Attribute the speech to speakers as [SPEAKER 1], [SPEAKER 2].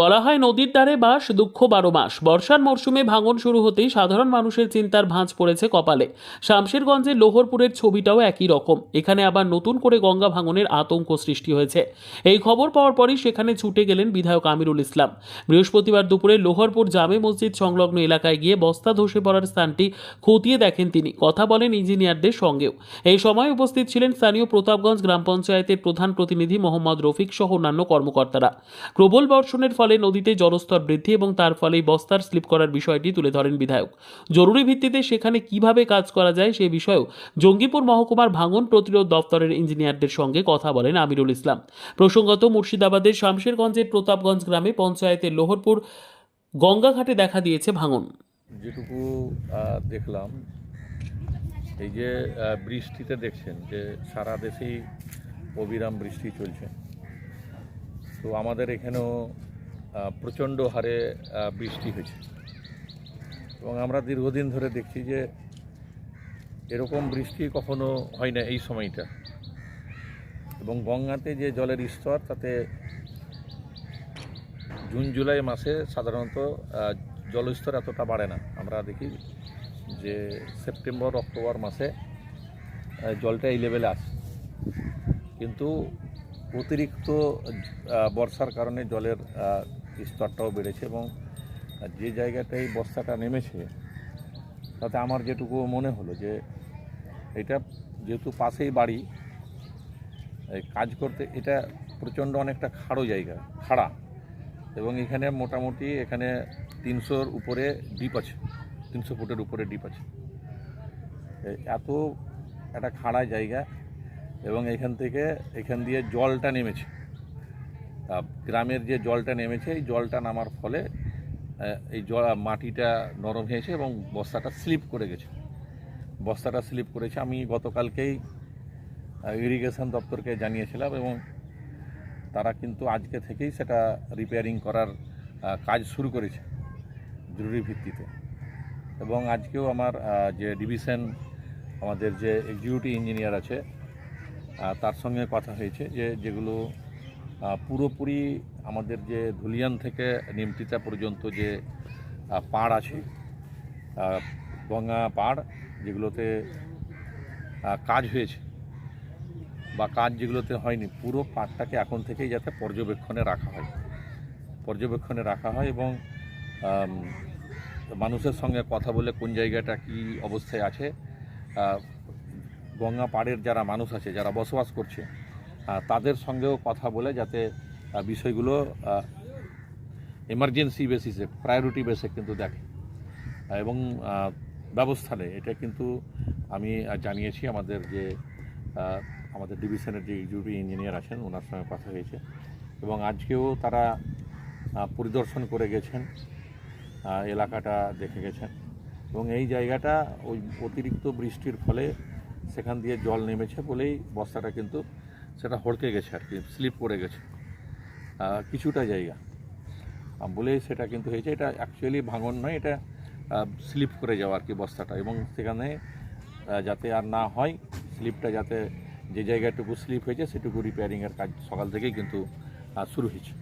[SPEAKER 1] বলা হয় নদীর ধারে বাস, দুঃখ বারো মাস। বর্ষার মরশুমে ভাঙন শুরু হতেই সাধারণ মানুষের চিন্তার ভাঁজ পড়েছে কপালে। শামশেরগঞ্জের লোহরপুরের ছবিটাও একই রকম। এখানে আবার নতুন করে গঙ্গা ভাঙনের আতঙ্ক সৃষ্টি হয়েছে। এই খবর পাওয়ার পরই সেখানে ছুটে গেলেন বিধায়ক আমিরুল ইসলাম। বৃহস্পতিবার দুপুরে লোহরপুর জামে মসজিদ সংলগ্ন এলাকায় গিয়ে বস্তা ধসে পড়ার স্থানটি খতিয়ে দেখেন তিনি। কথা বলেন ইঞ্জিনিয়ারদের সঙ্গেও। এই সময় উপস্থিত ছিলেন স্থানীয় প্রতাপগঞ্জ গ্রাম পঞ্চায়েতের প্রধান প্রতিনিধি মোহাম্মদ রফিক সহ অন্যান্য কর্মকর্তারা। প্রবল বর্ষণের ফলে নদীতে জলস্তর বৃদ্ধি এবং তার ফলেই বস্তার স্লিপ করার বিষয়টি তুলে ধরেন বিধায়ক। জরুরি ভিত্তিতে সেখানে কীভাবে কাজ করা যায় সে বিষয়েও জঙ্গিপুর মহকুমার ভাঙন প্রতিরোধ দপ্তরের ইঞ্জিনিয়ারদের সঙ্গে কথা বলেন আমিরুল ইসলাম। প্রসঙ্গত, মুর্শিদাবাদের শামশেরগঞ্জের প্রতাপগঞ্জ গ্রামে পঞ্চায়েতের লোহরপুর গঙ্গাঘাটে দেখা দিয়েছে ভাঙন।
[SPEAKER 2] যেটুকু দেখলাম, এই যে বৃষ্টিতে দেখছেন যে সারা দেশেই অবিরাম বৃষ্টি চলছে। তো আমাদের এখানেও প্রচণ্ড হারে বৃষ্টি হয়েছে। এবং আমরা দীর্ঘদিন ধরে দেখছি যে এরকম বৃষ্টি কখনো হয় না এই সময়টা। এবং গঙ্গাতে যে জলের স্তর, তাতে জুন, জুলাই মাসে সাধারণত জলস্তর এতটা বাড়ে না। আমরা দেখি যে সেপ্টেম্বর, অক্টোবর মাসে জলটা এই লেভেলে আসে। কিন্তু অতিরিক্ত বর্ষার কারণে জলের স্তরটাও বেড়েছে এবং যে জায়গাটায় বর্ষাটা নেমেছে, তাতে আমার যেটুকু মনে হলো যে এটা যেহেতু পাশেই বাড়ি, এই কাজ করতে এটা প্রচণ্ড অনেকটা খাড়ো জায়গা, খাড়া। এবং এখানে মোটামুটি এখানে তিনশোর উপরে ডিপ আছে, তিনশো ফুটের উপরে ডিপ আছে। এত একটা খাড়া জায়গা এবং এখান থেকে এখান দিয়ে জলটা নেমেছে। আহ, গ্রামের যে জলটা নেমেছে এই জলটা নামার ফলে এই জল মাটিটা নরম হয়েছে এবং বস্তাটা স্লিপ করে গেছে। বস্তাটা স্লিপ করেছে। আমি গতকালকেই ইরিগেশন দপ্তরকে জানিয়েছিলাম এবং তারা কিন্তু আজকে থেকেই সেটা রিপেয়ারিং করার কাজ শুরু করেছে জরুরি ভিত্তিতে। এবং আজকেও আমার যে ডিভিশন আমাদের যে এক্সিকিউটিভ ইঞ্জিনিয়ার আছে তার সঙ্গে কথা হয়েছে যে যেগুলো পুরোপুরি আমাদের যে ধুলিয়ান থেকে নিমতিতা পর্যন্ত যে পাড় আছে গঙ্গা পাড়, যেগুলোতে কাজ হয়েছে বা কাজ যেগুলোতে হয়নি, পুরো পাটটাকে এখন থেকেই যাতে পর্যবেক্ষণে রাখা হয়। পর্যবেক্ষণে রাখা হয় এবং মানুষের সঙ্গে কথা বলে কোন জায়গাটা কি অবস্থায় আছে গঙ্গা পাড়ের যারা মানুষ আছে, যারা বসবাস করছে তাদের সঙ্গেও কথা বলে যাতে বিষয়গুলো এমার্জেন্সি বেসিসে প্রায়োরিটি বেসে কিন্তু দেখে। এবং ব্যবস্থা নেয়। এটা কিন্তু আমি জানিয়েছি আমাদের যে আমাদের ডিভিশনের যে এক্সিকিউটিভ ইঞ্জিনিয়ার আছেন ওনার সঙ্গে কথা হয়েছে। এবং আজকেও তারা পরিদর্শন করে গেছেন এলাকাটা দেখে গেছেন। এবং এই জায়গাটা ওই অতিরিক্ত বৃষ্টির ফলে সেখান দিয়ে জল নেমেছে বলেই বস্তাটা কিন্তু সেটা হড়কে গেছে আর কি স্লিপ করে গেছে। কিছুটা জায়গা। বলে সেটা কিন্তু হয়েছে, এটা অ্যাকচুয়ালি ভাঙন নয়, এটা স্লিপ করে যাওয়া আর কি বস্তাটা এবং সেখানে যাতে আর না হয় স্লিপটা যাতে যে জায়গাটুকু স্লিপ হয়েছে, সেটুকু রিপেয়ারিংয়ের কাজ সকাল থেকেই কিন্তু শুরু হয়েছে।